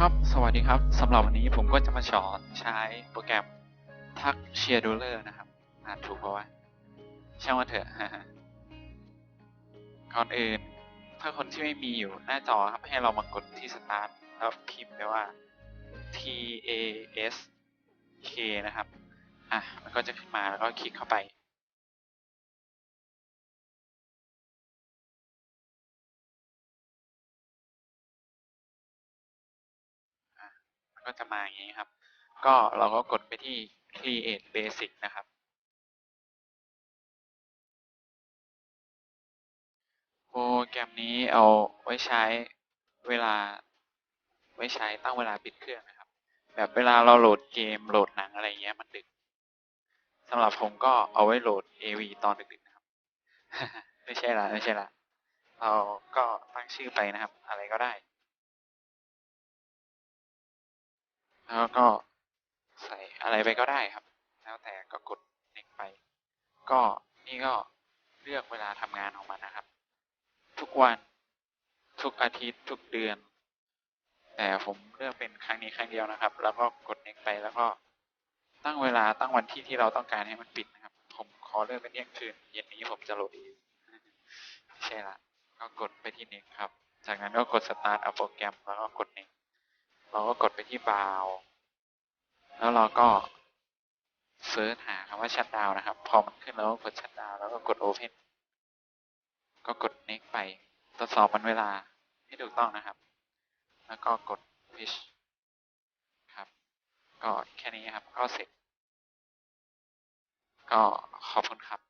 ครับ สวัสดีครับ สำหรับวันนี้ผมก็จะมาสอนใช้โปรแกรมทักเชียร์ดูเลอร์นะครับ อ่านถูกปะวะช่างมันเถอะก่อนอื่น ถ้าคนที่ไม่มีอยู่หน้าจอครับ ให้เรามากดที่ start แล้วพิมพ์ไปว่า t a s k นะครับ อะ มันก็จะขึ้นมาแล้วก็คลิกเข้าไป ก็จะมาอย่างนี้ครับ ก็เราก็กดไปที่ create basic นะครับ โปรแกรมนี้เอาไว้ใช้เวลา ไว้ใช้ตั้งเวลาปิดเครื่องนะครับ แบบเวลาเราโหลดเกมโหลดหนังอะไรเงี้ยมันดึกสำหรับผมก็เอาไว้โหลด AV ตอนดึกๆนะครับ ไม่ใช่ละไม่ใช่ละเราก็ตั้งชื่อไปนะครับ อะไรก็ได้ แล้วก็ใส่อะไรไปก็ได้ครับ แล้วแต่ก็กด next ไป ก็นี่ก็เลือกเวลาทำงานของมันนะครับ ทุกวันทุกอาทิตย์ทุกเดือน แต่ผมเลือกเป็นครั้งนี้ครั้งเดียวนะครับ แล้วก็กด next ไปแล้วก็ตั้งเวลาตั้งวันที่ที่เราต้องการให้มันปิดนะครับ ผมขอเลือกเป็นเที่ยงคืนเย็นนี้ผมจะโหลดเองไม่ใช่ละก็กดไปที่ next ครับ จากนั้นก็กด start เอาโปรแกรมแล้วก็กด next เราก็กดไปที่บาวแล้วเราก็เซิร์ชหาคำว่าชัดดาวนะครับ พอมันขึ้นแล้วก็กดชัดดาวแล้วก็กด open ก็กด next ไปทดสอบมันเวลาให้ถูกต้องนะครับ แล้วก็กด fish ครับ ก็แค่นี้ครับ ก็เสร็จ ก็ขอบคุณครับ